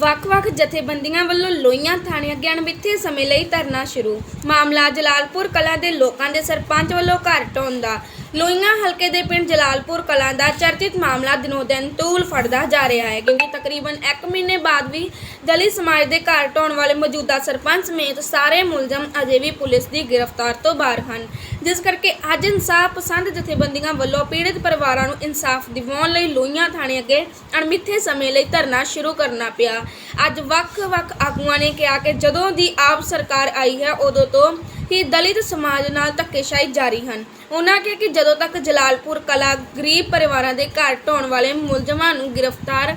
ਵੱਖ-ਵੱਖ ਜਥੇਬੰਦੀਆਂ ਵੱਲੋਂ ਲੋਈਆਂ ਥਾਣੇ ਅੱਗੇ ਅਣਮਿੱਥੇ ਸਮੇਂ ਲਈ ਧਰਨਾ ਸ਼ੁਰੂ। ਮਾਮਲਾ ਜਲਾਲਪੁਰ ਕਲਾਂ ਦੇ ਲੋਕਾਂ ਦੇ ਸਰਪੰਚ ਵੱਲੋਂ ਘਰ ਢਾਉਣ ਦਾ ਲੋਈਆਂ ਹਲਕੇ ਦੇ ਪਿੰਡ ਜਲਾਲਪੁਰ ਕਲਾਂ ਦਾ ਚਰਚਿਤ ਮਾਮਲਾ ਦਿਨੋ ਦਿਨ ਤੂਲ ਫੜਦਾ ਜਾ ਰਿਹਾ ਹੈ, ਕਿਉਂਕਿ ਤਕਰੀਬਨ 1 ਮਹੀਨੇ ਬਾਅਦ ਵੀ ਦਲਿਤ ਸਮਾਜ ਦੇ ਘਰ ਢਾਉਣ ਵਾਲੇ ਮੌਜੂਦਾ ਸਰਪੰਚ ਸਮੇਤ ਸਾਰੇ ਮੁਲਜ਼ਮ ਅਜੇ ਵੀ ਪੁਲਿਸ ਦੀ ਗ੍ਰਿਫਤਾਰ ਤੋਂ ਬਾਹਰ ਹਨ। ਜਿਸ ਕਰਕੇ ਅੱਜ ਇਨਸਾਫ ਪਸੰਦ ਜਥੇਬੰਦੀਆਂ ਵੱਲੋਂ ਪੀੜਤ ਪਰਿਵਾਰਾਂ ਨੂੰ ਇਨਸਾਫ ਦਿਵਾਉਣ ਲਈ ਲੋਹੀਆਂ ਥਾਣੇ ਅੱਗੇ ਅਣਮਿੱਥੇ ਸਮੇਂ ਲਈ ਧਰਨਾ ਸ਼ੁਰੂ ਕਰਨਾ ਪਿਆ। ਅੱਜ ਵੱਖ-ਵੱਖ ਆਗੂਆਂ ਨੇ ਕਿਹਾ ਕਿ ਜਦੋਂ ਦੀ ਆਪ ਸਰਕਾਰ ਆਈ ਹੈ, ਉਦੋਂ ਤੋਂ ਕਿ ਦਲਿਤ ਸਮਾਜ ਨਾਲ ਧੱਕੇਸ਼ਾਹੀ ਜਾਰੀ ਹਨ। ਉਹਨਾਂ ਕਿਹਾ ਕਿ ਜਦੋਂ ਤੱਕ ਜਲਾਲਪੁਰ ਕਲਾ ਗਰੀਬ ਪਰਿਵਾਰਾਂ ਦੇ ਘਰ ਢਾਉਣ ਵਾਲੇ ਮੁਲਜ਼ਮਾਂ ਨੂੰ ਗ੍ਰਿਫਤਾਰ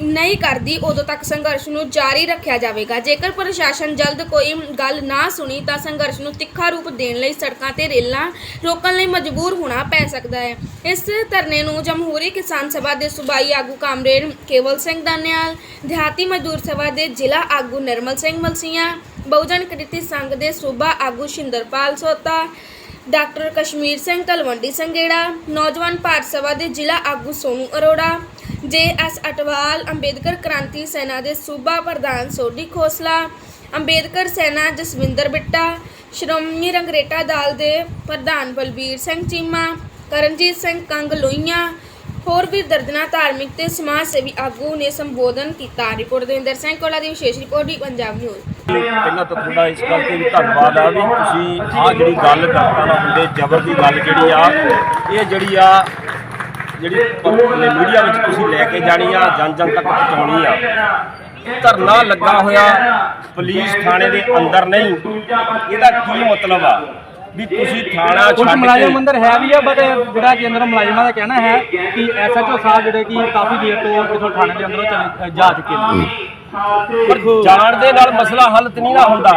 ਨਹੀਂ ਕਰਦੀ, ਉਦੋਂ ਤੱਕ ਸੰਘਰਸ਼ ਨੂੰ ਜਾਰੀ ਰੱਖਿਆ ਜਾਵੇਗਾ। ਜੇਕਰ ਪ੍ਰਸ਼ਾਸਨ ਜਲਦ ਕੋਈ ਗੱਲ ਨਾ ਸੁਣੀ, ਤਾਂ ਸੰਘਰਸ਼ ਨੂੰ ਤਿੱਖਾ ਰੂਪ ਦੇਣ ਲਈ ਸੜਕਾਂ ਤੇ ਰੇਲਾਂ ਰੋਕਣ ਲਈ ਮਜਬੂਰ ਹੋਣਾ ਪੈ ਸਕਦਾ ਹੈ। ਇਸ ਧਰਨੇ ਨੂੰ ਜਮਹੂਰੀ ਕਿਸਾਨ ਸਭਾ ਦੇ ਸੂਬਾਈ ਆਗੂ ਕਾਮਰੇਡ ਕੇਵਲ ਸਿੰਘ ਦਾਨਿਆਲ, ਦਿਹਾਤੀ ਮਜ਼ਦੂਰ ਸਭਾ ਦੇ ਜ਼ਿਲ੍ਹਾ ਆਗੂ ਨਿਰਮਲ ਸਿੰਘ ਮਲਸੀਆਂ ਬਹੁਜਨ ਕ੍ਰਿਤੀ ਸੰਘ ਦੇ ਸੂਬਾ ਆਗੂ ਸ਼ਿੰਦਰਪਾਲ ਸੋਤਾ ਡਾਕਟਰ ਕਸ਼ਮੀਰ ਸਿੰਘ ਤਲਵੰਡੀ ਸੰਗੇੜਾ ਨੌਜਵਾਨ ਭਾਰਤ ਸਭਾ ਦੇ ਜ਼ਿਲ੍ਹਾ ਆਗੂ ਸੋਨੂ ਅਰੋੜਾ ਜੇ ਐਸ ਅਟਵਾਲ ਅੰਬੇਦਕਰ ਕ੍ਰਾਂਤੀ ਸੈਨਾ ਦੇ ਸੂਬਾ ਪ੍ਰਧਾਨ ਸੋਢੀ ਖੋਸਲਾ ਅੰਬੇਦਕਰ ਸੈਨਾ ਜਸਵਿੰਦਰ ਬਿੱਟਾ ਸ਼੍ਰੋਮਣੀ ਰੰਗਰੇਟਾ ਦਲ ਦੇ ਪ੍ਰਧਾਨ ਬਲਬੀਰ ਸਿੰਘ ਚੀਮਾ ਕਰਨਜੀਤ ਸਿੰਘ ਕੰਗ ਲੋਈਆਂ ਹੋਰ ਵੀ ਦਰਜਨਾ ਧਾਰਮਿਕ ਤੇ ਸਮਾਜ ਸੇਵੀ ਆਗੂ ਨੇ ਸੰਬੋਧਨ ਕੀਤਾ। ਰਿਪੋਰਟ ਦੇਵਿੰਦਰ ਸਿੰਘ ਕੋਲਾ ਦੀ ਵਿਸ਼ੇਸ਼ ਰਿਪੋਰਟ ਦੀ ਪੰਜਾਬ ਨਿਊਜ਼। ਪਹਿਲਾਂ ਤਾਂ ਤੁਹਾਡਾ ਇਸ ਗੱਲ ਤੇ ਵੀ ਧੰਨਵਾਦ ਆ ਵੀ ਤੁਸੀਂ ਆਹ ਜਿਹੜੀ ਗੱਲ ਕਰਤਾ ਨਾ ਹੁੰਦੇ, ਜ਼ਬਰ ਦੀ ਗੱਲ ਜਿਹੜੀ ਆ, ਇਹ ਜਿਹੜੀ ਆ, ਜਿਹੜੀ ਮੀਡੀਆ ਵਿੱਚ ਤੁਸੀਂ ਲੈ ਕੇ ਜਾਣੀ ਆ ਜਨ ਜਨ ਤੱਕ ਪਹੁੰਚਾਉਣੀ ਆ। ਧਰਨਾ ਲੱਗਾ ਹੋਇਆ, ਪੁਲਿਸ ਥਾਣੇ ਦੇ ਅੰਦਰ ਨਹੀਂ। ਇਹਦਾ ਕੀ ਮਤਲਬ ਆ? ਵੀ ਤੁਸੀਂ ਥਾਣਾ ਕੁਝ ਛੱਡ ਮੁਲਾਜ਼ਮ ਕੇ ਅੰਦਰ ਹੈ ਵੀ ਆ ਬਟ ਜਿਹੜਾ ਕਿ ਅੰਦਰ ਮੁਲਾਜ਼ਮਾਂ ਦਾ ਕਹਿਣਾ ਹੈ ਕਿ ਐਸਐਚਓ ਸਾਹਿਬ ਜਿਹੜੇ ਕਿ ਕਾਫੀ ਦੇਰ ਤੋਂ ਕਿਥੋਂ ਥਾਣੇ ਦੇ ਅੰਦਰੋਂ ਚਲੇ ਜਾ ਚੁੱਕੇ ਨੇ। ਪਰ ਜਾਣ ਦੇ ਨਾਲ ਮਸਲਾ ਹੱਲ ਤੇ ਨਹੀਂ ਨਾ ਹੁੰਦਾ।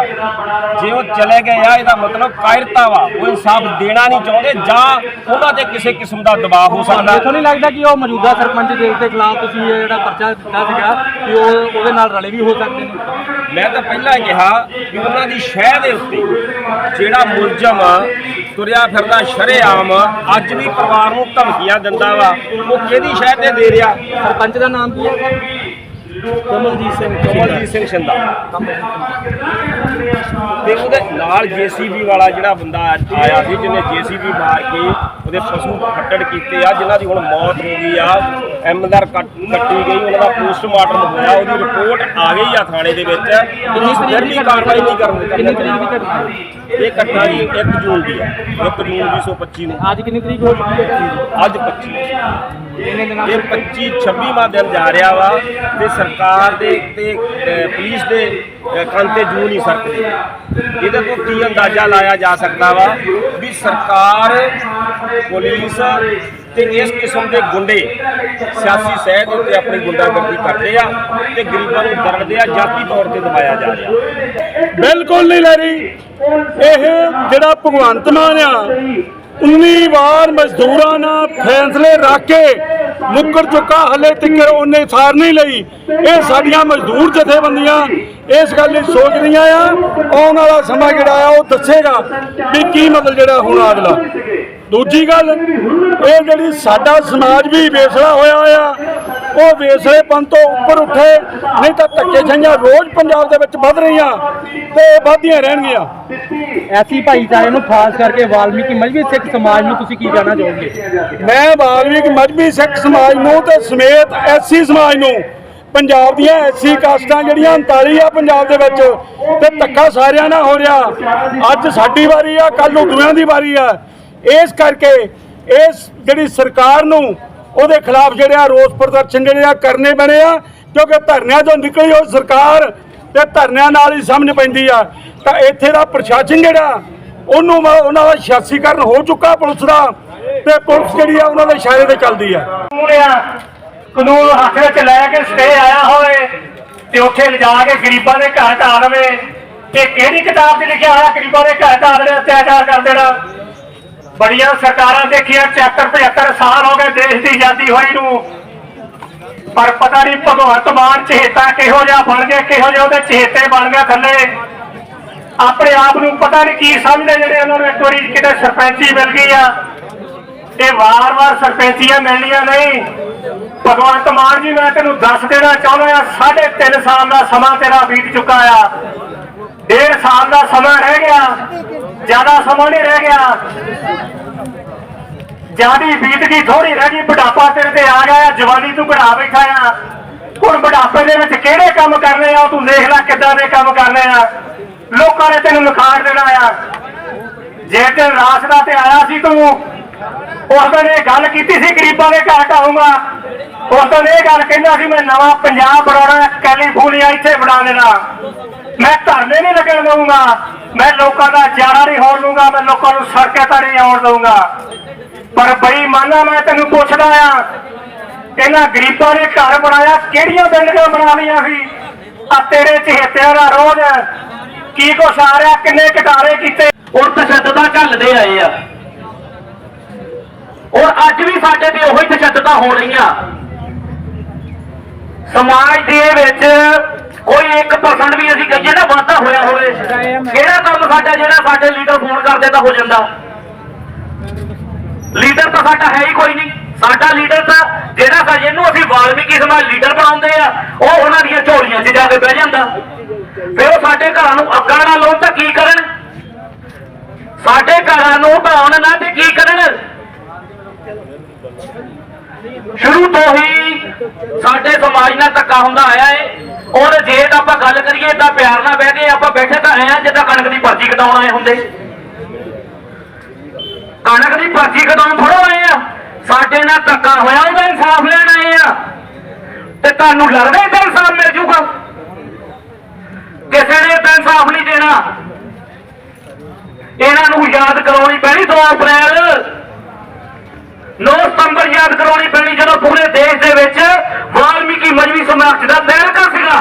ਜੇ ਉਹ ਚਲੇ ਗਏ ਆ ਇਹਦਾ ਮਤਲਬ ਕਾਇਰਤਾ ਵਾ। ਉਹ ਇਨਸਾਫ ਦੇਣਾ ਨਹੀਂ ਚਾਹੁੰਦੇ ਜਾਂ ਉਹਨਾਂ ਤੇ ਕਿਸੇ ਕਿਸਮ ਦਾ ਦਬਾਅ ਹੋ ਸਕਦਾ। ਤੁਹਾਨੂੰ ਨਹੀਂ ਲੱਗਦਾ ਕਿ ਉਹ ਮੌਜੂਦਾ ਸਰਪੰਚ ਦੇ ਦੇ ਖਿਲਾਫ ਤੁਸੀਂ ਇਹ ਜਿਹੜਾ ਪਰਚਾ ਦਿੱਤਾ ਸੀਗਾ ਕਿ ਉਹ ਉਹਦੇ ਨਾਲ ਰਲੇ ਵੀ ਹੋ ਸਕਦੇ ਨੇ। ਮੈਂ ਤਾਂ ਪਹਿਲਾਂ ਕਿਹਾ ਕਿ ਉਹਨਾਂ ਦੀ ਸ਼ਹਿ ਦੇ ਉੱਤੇ ਜਿਹੜਾ ਮੁਲਜ਼ਮ ਤੁਰਿਆ ਫਿਰਦਾ ਸ਼ਰੇਆਮ ਅੱਜ ਵੀ ਪਰਿਵਾਰ ਨੂੰ ਧਮਕੀਆਂ ਦਿੰਦਾ ਵਾ। ਉਹ ਕਿਹਦੀ ਸ਼ਹਿ ਤੇ ਦੇ ਰਿਹਾ? ਸਰਪੰਚ ਦਾ ਨਾਮ ਕੀ ਹੈ? ਕਮਲਜੀਤ ਸਿੰਘ ਕਮਲਜੀਤ ਸਿੰਘ ਸ਼ਿੰਦਾ। ਤੇ ਉਹਦੇ ਨਾਲ ਜੀਸੀਬੀ ਵਾਲਾ ਜਿਹੜਾ ਬੰਦਾ ਆਇਆ ਸੀ ਜਿਹਨੇ ਜੀਸੀਬੀ ਮਾਰ ਕੇ ਉਹਦੇ ਪਸ਼ੂ ਫੱਟੜ ਕੀਤੇ ਆ ਜਿਨ੍ਹਾਂ ਦੀ ਹੁਣ ਮੌਤ ਹੋ ਗਈ ਆ। ਐਮਦਾਰ ਕੱਟੀ ਗਈ ਉਹਨਾਂ ਦਾ ਪੋਸਟਮਾਰਟਮ ਹੋਇਆ ਉਹਦੀ ਰਿਪੋਰਟ ਆ ਗਈ ਆ ਥਾਣੇ ਦੇ ਵਿੱਚ। ਕਿੰਨੀ ਤਰੀਕ ਦੀ ਦੀ ਕਾਰਵਾਈ ਨਹੀਂ ਕਰਨ ਦਿੱਤੀ। ਕਿੰਨੀ ਤਰੀਕ ਦੀ ਘਟਨਾ? ਹੈ? ਇਹ ਘਟਨਾ ਜੀ 1 ਜੂਨ ਦੀ ਆ। 1 ਜੂਨ 2025 ਨੂੰ। ਅੱਜ ਕਿੰਨੀ ਤਰੀਕ ਹੋ ਚੁੱਕੀ ਹੈ? ਅੱਜ 25 ਕਿੰਨੇ ਦਿਨਾਂ ਇਹ 25 26ਵਾਂ ਦਿਨ ਜਾ ਰਿਹਾ ਵਾ ਤੇ ਸਰਕਾਰ ਦੇ ਤੇ ਪੁਲਿਸ ਦੇ ਕੰਨ ਤੇ ਜੂ ਨਹੀਂ ਸਕਦੀ ਇਹਦੇ ਤੋਂ ਕੀ ਅੰਦਾਜ਼ਾ ਲਾਇਆ ਜਾ ਸਕਦਾ ਵਾ ਵੀ ਸਰਕਾਰ ਪੁਲਿਸ ਤੇ ਇਸ ਕਿਸਮ ਦੇ ਗੁੰਡੇ ਸਿਆਸੀ ਸਹਿ ਦੇ ਉੱਤੇ ਆਪਣੀ ਗੁੰਡਾਗਰਦੀ ਕਰਦੇ ਆ ਤੇ ਗਰੀਬਾਂ ਨੂੰ ਦਰੜਦੇ ਆ, ਜਾਤੀ ਤੌਰ ਤੇ ਦਬਾਇਆ ਜਾ ਰਿਹਾ। ਬਿਲਕੁਲ ਨਹੀਂ ਲੈ ਰਹੀ ਇਹ ਜਿਹੜਾ ਭਗਵੰਤ ਮਾਨ ਆ 19 ਵਾਰ ਮਜ਼ਦੂਰਾਂ ਨਾਲ ਫੈਸਲੇ ਰੱਖ ਕੇ ਮੁੱਕਰ ਚੁੱਕਾ, ਹਲੇ ਤੱਕ ਉਹਨੇ ਸਾਰ ਨਹੀਂ ਲਈ। ਇਹ ਸਾਡੀਆਂ ਮਜ਼ਦੂਰ ਜਥੇਬੰਦੀਆਂ ਇਸ ਗੱਲ ਲਈ ਸੋਚ ਰਹੀਆਂ ਆ, ਆਉਣ ਵਾਲਾ ਸਮਾਂ ਜਿਹੜਾ ਆ, ਉਹ ਦੱਸੇਗਾ ਵੀ ਕੀ ਮਤਲਬ ਜਿਹੜਾ ਹੁਣ ਅਗਲਾ। ਦੂਜੀ ਗੱਲ ਇਹ ਜਿਹੜੀ ਸਾਡਾ ਸਮਾਜ ਵੀ ਵੇਸਲਾ ਹੋਇਆ ਆ ਉਹ ਵੇਸਲੇਪਨ ਤੋਂ ਉੱਪਰ ਉੱਠੇ ਨਹੀਂ ਤਾਂ ਧੱਕੇ ਛਈਆਂ ਰੋਜ਼ ਪੰਜਾਬ ਦੇ ਵਿੱਚ ਵੱਧ ਰਹੀਆਂ ਤੇ ਵੱਧਦੀਆਂ ਰਹਿਣਗੀਆਂ। ਐਸੀ ਭਾਈਚਾਰੇ ਨੂੰ ਖਾਸ ਕਰਕੇ ਵਾਲਮੀਕੀ ਮਜਬੀ ਸਿੱਖ ਸਮਾਜ ਨੂੰ ਤੁਸੀਂ ਕੀ ਕਹਿਣਾ ਚਾਹੋਗੇ? ਮੈਂ ਵਾਲਮੀਕ ਮਜਬੀ ਸਿੱਖ ਸਮਾਜ ਨੂੰ ਤੇ ਸਮੇਤ ਐਸੀ ਸਮਾਜ ਨੂੰ ਪੰਜਾਬ ਦੀਆਂ ਐਸੀ ਕਾਸਟਾਂ ਜਿਹੜੀਆਂ 39 ਆ ਪੰਜਾਬ ਦੇ ਵਿੱਚ ਤੇ ਧੱਕਾ ਸਾਰਿਆਂ ਨਾਲ ਹੋ ਰਿਹਾ। ਅੱਜ ਸਾਡੀ ਵਾਰੀ ਆ ਕੱਲ ਨੂੰ ਦੂਆਂ ਦੀ ਵਾਰੀ ਆ। ਇਸ ਕਰਕੇ ਇਸ ਜਿਹੜੀ ਸਰਕਾਰ ਨੂੰ ਉਹਦੇ ਖਿਲਾਫ ਜਿਹੜੇ ਆ ਰੋਸ ਪ੍ਰਦਰਸ਼ਨ ਜਿਹੜੇ ਆ ਕਰਨੇ ਬਣੇ ਆ, ਕਿਉਂਕਿ ਧਰਨਿਆਂ ਤੋਂ ਨਿਕਲੀ ਉਹ ਸਰਕਾਰ ਤੇ ਧਰਨਿਆਂ ਨਾਲ ਹੀ ਸਮਝ ਪੈਂਦੀ ਆ। ਤਾਂ ਇੱਥੇ ਦਾ ਪ੍ਰਸ਼ਾਸਨ ਜਿਹੜਾ, ਉਹਨੂੰ ਵਾ- ਉਹਨਾਂ ਦਾ ਸਿਆਸੀਕਰਨ ਹੋ ਚੁੱਕਾ ਪੁਲਿਸ ਦਾ ਤੇ ਪੁਲਿਸ ਜਿਹੜੀ ਆ ਉਹਨਾਂ ਦੇ ਇਸ਼ਾਰੇ ਤੇ ਚੱਲਦੀ ਆ। ਆ, ਕਾਨੂੰਨ ਹੱਥ ਵਿੱਚ ਲੈ ਕੇ ਸਟੇ ਆਇਆ ਹੋਵੇ ਤੇ ਉੱਥੇ ਲਿਜਾ ਕੇ ਗਰੀਬਾਂ ਦੇ ਘਰ ਢਾ ਲਵੇ। ਤੇ ਕਿਹੜੀ ਕਿਤਾਬ 'ਚ ਲਿਖਿਆ ਹੋਇਆ, ਗਰੀਬਾਂ ਦੇ ਘਰ ਢਾ ਦੇਣਾ ਅਤਿਆਚਾਰ ਕਰ ਦੇਣਾ? ਬੜੀਆਂ ਸਰਕਾਰਾਂ ਦੇਖੀਆਂ 74 75 ਸਾਲ ਹੋ ਗਏ ਦੇਸ਼ ਦੀ ਆਜ਼ਾਦੀ ਹੋਈ ਨੂੰ। ਪਰ ਪਤਾ ਨਹੀਂ ਭਗਵੰਤ ਮਾਨ ਚਹੇਤਾ ਕਿਹੋ ਜਿਹਾ ਬਣ ਗਿਆ, ਕਿਹੋ ਜਿਹਾ ਉਹਦੇ ਚਹੇਤੇ ਬਣ ਗਿਆ ਥੱਲੇ। ਆਪਣੇ ਆਪ ਨੂੰ ਪਤਾ ਨਹੀਂ ਕੀ ਸਮਝਦੇ ਜਿਹੜੇ ਉਹਨਾਂ ਨੂੰ ਇੱਕ ਵਾਰੀ ਕਿਤੇ ਸਰਪੰਚੀ ਮਿਲ ਗਈ ਆ। ਇਹ ਵਾਰ-ਵਾਰ ਸਰਪੰਚੀਆਂ ਮਿਲਣੀਆਂ ਨਹੀਂ। ਭਗਵੰਤ ਮਾਨ ਜੀ, ਮੈਂ ਤੈਨੂੰ ਦੱਸ ਦੇਣਾ ਚਾਹੁੰਦਾ ਆ ਸਾਢੇ ਤਿੰਨ ਸਾਲ ਦਾ ਸਮਾਂ ਤੇਰਾ ਬੀਤ ਚੁੱਕਾ ਆ। ਡੇਢ ਸਾਲ ਦਾ ਸਮਾਂ ਰਹਿ ਗਿਆ। ਜ਼ਿਆਦਾ ਸਮਾਂ ਨਹੀਂ ਰਹਿ ਗਿਆ। ਜਿਆਦੀ ਬੀਤ ਥੋੜੀ ਰਹਿ ਗਈ, ਬੁਢਾਪਾ ਤੇਰੇ ਤੇ ਆ ਗਿਆ ਜਵਾਨੀ ਤੂੰ ਘੜਾ ਬੈਠਾ ਆ। ਹੁਣ ਬੁਢਾਪੇ ਦੇ ਵਿੱਚ ਕਿਹੜੇ ਕੰਮ ਕਰਨੇ ਆ? ਤੂੰ ਦੇਖ ਲੈ ਕਿੱਦਾਂ ਦੇ ਕੰਮ ਕਰਨੇ ਆ। ਲੋਕਾਂ ਨੇ ਤੈਨੂੰ ਨਖਾੜ ਦੇਣਾ ਆ। ਜੇ ਤੇ ਰਾਸਤਾ ਤੇ ਆਇਆ ਸੀ ਤੂੰ, ਉਸ ਦਿਨ ਇਹ ਗੱਲ ਕੀਤੀ ਸੀ, ਗਰੀਬਾਂ ਦੇ ਘਰ ਢਾਊਂਗਾ। ਉਸ ਦਿਨ ਇਹ ਗੱਲ ਕਹਿੰਦਾ ਸੀ, ਮੈਂ ਨਵਾਂ ਪੰਜਾਬ ਬਣਾਉਣਾ, ਕੈਲੀਫੋਰਨੀਆ ਇੱਥੇ ਬਣਾ ਦੇਣਾ। ਮੈਂ ਧਰਨੇ ਨਹੀਂ ਲੱਗਣ ਦਊਂਗਾ। ਮੈਂ ਲੋਕਾਂ ਦਾ ਜਾਣਾ ਨਹੀਂ ਹੋਣ ਦਊਂਗਾ, ਮੈਂ ਲੋਕਾਂ ਨੂੰ ਸੜਕਾਂ ਤੇ ਨਹੀਂ ਆਉਣ ਦਊਂਗਾ। ਪਰ ਬਈ ਮਾਨਾ ਮੈਂ ਤੈਨੂੰ ਪੁੱਛਦਾ ਆ ਇਹਨਾਂ ਗਰੀਬਾਂ ਨੇ ਘਰ ਬਣਾਇਆ, ਕਿਹੜੀਆਂ ਬਿਲਡਿੰਗਾਂ ਬਣਾ ਲਈਆਂ ਸੀ? ਆ ਤੇਰੇ ਚਹੇਤਿਆਂ ਦਾ ਰੋਜ਼ ਕੀ ਕੁਛ ਆ ਰਿਹਾ ਕਿੰਨੇ ਘਟਾਰੇ ਕੀਤੇ? ਹੁਣ ਤਸ਼ੱਦਦਾਂ ਝੱਲਦੇ ਆਏ ਆ। ਔਰ ਅੱਜ ਵੀ ਸਾਡੇ ਤੇ ਉਹੀ ਤਸ਼ੱਦਦਾਂ ਹੋ ਰਹੀਆਂ। ਸਮਾਜ ਦੇ ਵਿੱਚ ਕੋਈ 1% ਵੀ ਅਸੀਂ ਕਹੀਏ ਨਾ ਵਾਧਾ ਹੋਇਆ ਹੋਵੇ। ਕਿਹੜਾ ਕੰਮ ਸਾਡਾ, ਜਿਹੜਾ ਸਾਡੇ ਲੀਡਰ ਫੋਨ ਕਰਦੇ ਤਾਂ ਹੋ ਜਾਂਦਾ। ਲੀਡਰ ਤਾਂ ਸਾਡਾ ਹੈ ਹੀ ਕੋਈ ਨਹੀਂ। ਸਾਡਾ ਲੀਡਰ ਤਾਂ ਜਿਹੜਾ ਸਾ ਜਿਹਨੂੰ ਅਸੀਂ ਵਾਲਮੀਕੀ ਸਮਾਜ ਲੀਡਰ ਬਣਾਉਂਦੇ ਆ, ਉਹ ਉਹਨਾਂ ਦੀਆਂ ਝੋਲੀਆਂ 'ਚ ਜਾ ਕੇ ਬਹਿ ਜਾਂਦਾ। ਫਿਰ ਉਹ ਸਾਡੇ ਘਰਾਂ ਨੂੰ ਅੱਗਾਂ ਨਾ ਲਾਉਣ ਤਾਂ ਕੀ ਕਰਨ? ਸਾਡੇ ਘਰਾਂ ਨੂੰ ਢਾਉਣ ਨਾ ਤੇ ਕੀ ਕਰਨ? ਸ਼ੁਰੂ ਤੋਂ ਹੀ ਸਾਡੇ ਸਮਾਜ ਨਾਲ ਧੱਕਾ ਹੁੰਦਾ ਆਇਆ ਏ। ਔਰ ਜੇ ਤਾਂ ਆਪਾਂ ਗੱਲ ਕਰੀਏ, ਤਾਂ ਪਿਆਰ ਨਾਲ ਬਹਿ ਕੇ ਆਪਾਂ ਬੈਠੇ ਤਾਂ ਆਏ ਆ, ਜਿੱਦਾਂ ਕਣਕ ਦੀ ਪਰਚੀ ਕਟਾਉਣ ਆਏ ਹੁੰਦੇ। ਕਣਕ ਦੀ ਪਰਚੀ ਕਟਾਉਣ ਥੋੜੋ ਆਏ ਆ। ਸਾਡੇ ਨਾਲ ਧੱਕਾ ਹੋਇਆ, ਉਹਦਾ ਇਨਸਾਫ ਲੈਣ ਆਏ ਆ। ਤੇ ਤੁਹਾਨੂੰ ਲੱਗਦਾ ਇਹਦਾ ਇਨਸਾਫ ਮਿਲ ਜੂਗਾ? ਕਿਸੇ ਨੇ ਤਾਂ ਇਨਸਾਫ ਨਹੀਂ ਦੇਣਾ। ਇਹਨਾਂ ਨੂੰ ਯਾਦ ਕਰਾਉਣੀ ਪੈਣੀ 2 ਅਪ੍ਰੈਲ। 9 ਸਤੰਬਰ ਯਾਦ ਕਰਾਉਣੀ ਪੈਣੀ ਜਦੋਂ ਪੂਰੇ ਦੇਸ਼ ਦੇ ਵਿੱਚ ਵਾਲਮੀਕੀ ਮਜ਼ਵੀ ਸਮਾਜ ਦਾ ਤਹਿਲਕਾ ਸੀਗਾ।